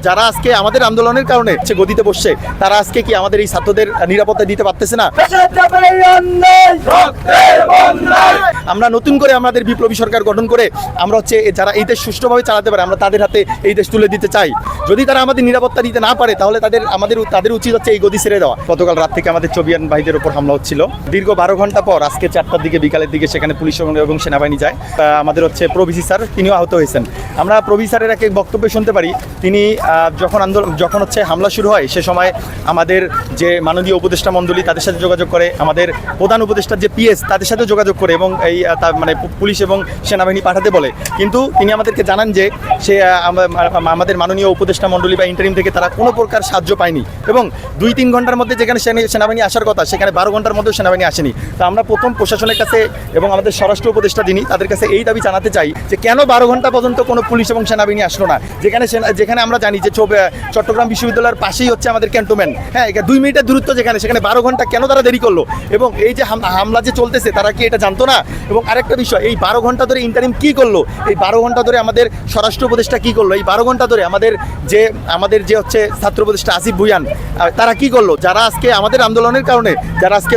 যারা আজকে আমাদের আন্দোলনের কারণে সে গদিতে বসছে তারা আজকে কি আমাদের এই ছাত্রদের নিরাপত্তা দিতে পারতেছে না? আমরা নতুন করে আমাদের বিপ্লবী সরকার গঠন করে আমরা হচ্ছে যারা এই দেশ সুষ্ঠুভাবে চালাতে পারে, আমরা তাদের হাতে এই দেশ তুলে দিতে চাই। যদি তারা আমাদের নিরাপত্তা দিতে না পারে, তাহলে তাদের, আমাদের তাদের উচিত হচ্ছে এই গদি ছেড়ে দেওয়া। গতকাল রাত থেকে আমাদের চবিয়ান ভাইদের উপর হামলা হচ্ছিল। দীর্ঘ বারো ঘণ্টা পর আজকে চারটার দিকে বিকালের দিকে সেখানে পুলিশ এবং- সেনাবাহিনী যায়। আমাদের হচ্ছে প্রবিসি স্যার, তিনিও আহত হয়েছেন। আমরা প্রবি স্যারের এক এক বক্তব্য শুনতে পারি। তিনি যখন আন্দোলন যখন হচ্ছে হামলা শুরু হয়, সে সময় আমাদের যে মাননীয় উপদেষ্টা মণ্ডলী তাদের সাথে যোগাযোগ করে, আমাদের প্রধান উপদেষ্টার যে পিএস তাদের সাথে যোগাযোগ করে এবং এই তা- মানে পুলিশ এবং সেনাবাহিনী পাঠাতে বলে। কিন্তু তিনি আমাদেরকে জানান যে সে আমাদের মাননীয় উপদেষ্টা মণ্ডলী বা ইন্টারিম থেকে তারা কোনো প্রকার সাহায্য পায়নি এবং দুই তিন ঘণ্টার মধ্যে যেখানে সেনা- সেনাবাহিনী আসার কথা, সেখানে বারো ঘণ্টার মধ্যেও সেনাবাহিনী আসেনি। তো আমরা প্রথম প্রশাসনের কাছে এবং আমাদের স্বরাষ্ট্র উপদেষ্টা যিনি, তাদের কাছে এই দাবি জানাতে চাই যে কেন বারো ঘণ্টা পর্যন্ত কোনো পুলিশ এবং সেনাবাহিনী আসলো না? যেখানে যেখানে আমরা জানি যে চট্টগ্রাম বিশ্ববিদ্যালয়ের পাশেই হচ্ছে আমাদের ক্যান্টনমেন্ট। হ্যাঁ এটা দুই মিনিটের দূরত্ব যেখানে, সেখানে বারো ঘণ্টা কেন তারা দেরি করল? এবং এই যে হাম- হামলা যে চলতেছে, তারা কি এটা জানতো না? এবং আরেকটা বিষয়, এই বারো ঘণ্টা ধরে ইন্টারিম কি করল? এই বারো ঘণ্টা ধরে আমাদের স্বরাষ্ট্র উপদেষ্টা কি করল? এই বারো ঘণ্টা ধরে আমাদের যে আমাদের যে হচ্ছে ছাত্র উপদেষ্টা আসিফ ভুয়ান তারা কি করল? যারা আজকে আমাদের আন্দোলনের কারণে, যারা আজকে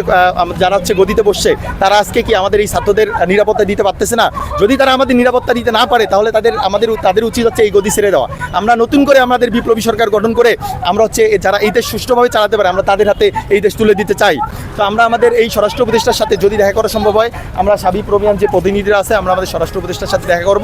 যারা হচ্ছে গদিতে বসছে, তারা আজকে কি আমাদের এই ছাত্রদের নিরাপত্তা দিতে পারতেছে না? যদি তারা আমাদের নিরাপত্তা দিতে না পারে, তাহলে তাদের, আমাদের তাদের উচিত হচ্ছে এই গদি ছেড়ে দেওয়া। আমরা নতুন করে আমাদের বিপ্লবী সরকার গঠন করে, আমরা হচ্ছে যারা এই দেশ সুষ্ঠুভাবে চালাতে পারে, আমরা তাদের হাতে এই দেশ তুলে দিতে চাই। তো আমরা আমাদের এই স্বরাষ্ট্র উপদেষ্টার সাথে যদি দেখা করা সম্ভব হয়, আমরা সাবি প্রবিয়ান যে প্রতিনিধিরা আছে, আমরা আমাদের স্বরাষ্ট্র উপদেষ্টার সাথে দেখা করব।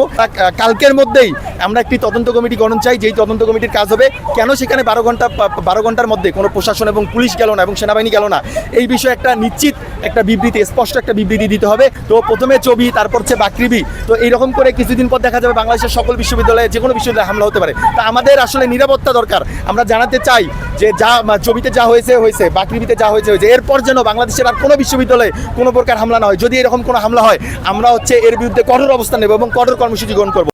কালকের মধ্যেই আমরা একটি তদন্ত কমিটি গঠন চাই, যেই তদন্ত কমিটির কাজ হবে কেন সেখানে বারো ঘণ্টা বারো ঘণ্টার মধ্যে কোনো প্রশাসন এবং পুলিশ গেল না এবং সেনাবাহিনী গেল না, এই বিষয়ে একটা নিশ্চিত একটা বিবৃতি, স্পষ্ট একটা বিবৃতি দিতে হবে। তো প্রথমে ছবি, তারপর হচ্ছে বাকৃবি। তো এইরকম করে কিছুদিন পর দেখা যাবে বাংলাদেশের সকল বিশ্ববিদ্যালয়ে যে কোনো বিশ্ববিদ্যালয়ে হামলা হতে পারে। তা আমাদের আসলে নিরাপত্তা দরকার। আমরা জানাতে চাই যে যা জমিতে যা হয়েছে হয়েছে, বাকৃবিতে যা হয়েছে হয়েছে। এরপর যেন বাংলাদেশের আর কোনো বিশ্ববিদ্যালয়ে কোনো প্রকার হামলা না হয়। যদি এরকম কোনো হামলা হয়, আমরা হচ্ছে এর বিরুদ্ধে কঠোর অবস্থান নেব এবং কঠোর কর্মসূচি গ্রহণ করব।